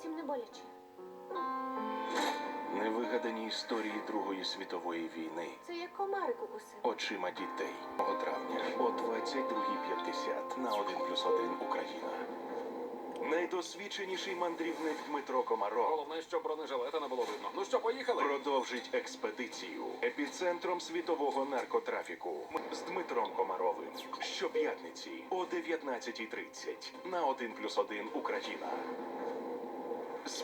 зовсім не боляче. Невигадані історії Другої світової війни Це як комарик укусив. очима дітей. 1 травня о 22.50 на 1 плюс 1 Україна. Найдосвідченіший мандрівник Дмитро Комаров Головне, щоб бронежилета не було видно. Ну що, поїхали? продовжить експедицію епіцентром світового наркотрафіку з Дмитром Комаровим. Щоп'ятниці о 19.30 на 1 плюс 1 Україна.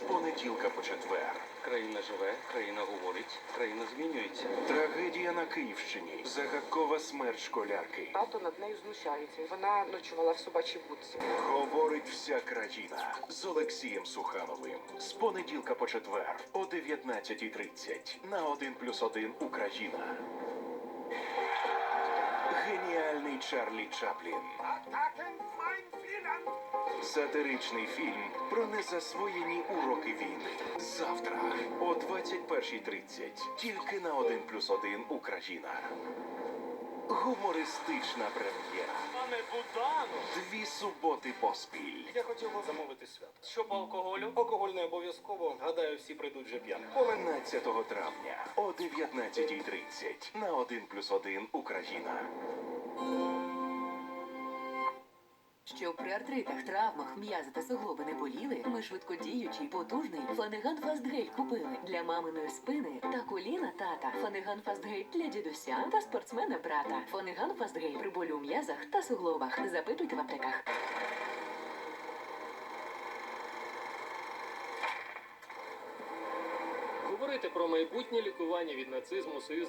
Понеділка по четвер. Країна живе, країна говорить, країна змінюється. Трагедія на Київщині. Загадкова смерть школярки. Тато над нею знущається. Вона ночувала в собачій будці. Говорить вся країна з Олексієм Сухановим. З понеділка по четвер о 19.30 на 1 плюс 1 Україна. Геніальний Чарлі Чаплін. Сатиричний фільм про незасвоєні уроки війни. Завтра 21.30. Тільки на 1 плюс 1 Україна. Гумористична прем'єра. Пане Будану, Дві суботи поспіль. я хотів би замовити свят. Що по алкоголю? Алкоголь не обов'язково. Гадаю, всі прийдуть вже п'яні. 12 травня о 19.30 на 1 плюс 1 Україна. Щоб при артритах, травмах, м'язи та суглоби не боліли, ми швидкодіючий, потужний Фанеган Фастгель купили для маминої спини та коліна тата. Фанеган Фастгель для дідуся та спортсмена брата. Фанеган Фастгель при болю у м'язах та суглобах. Запитуйте в аптеках. Говорити про майбутнє лікування від нацизму Союз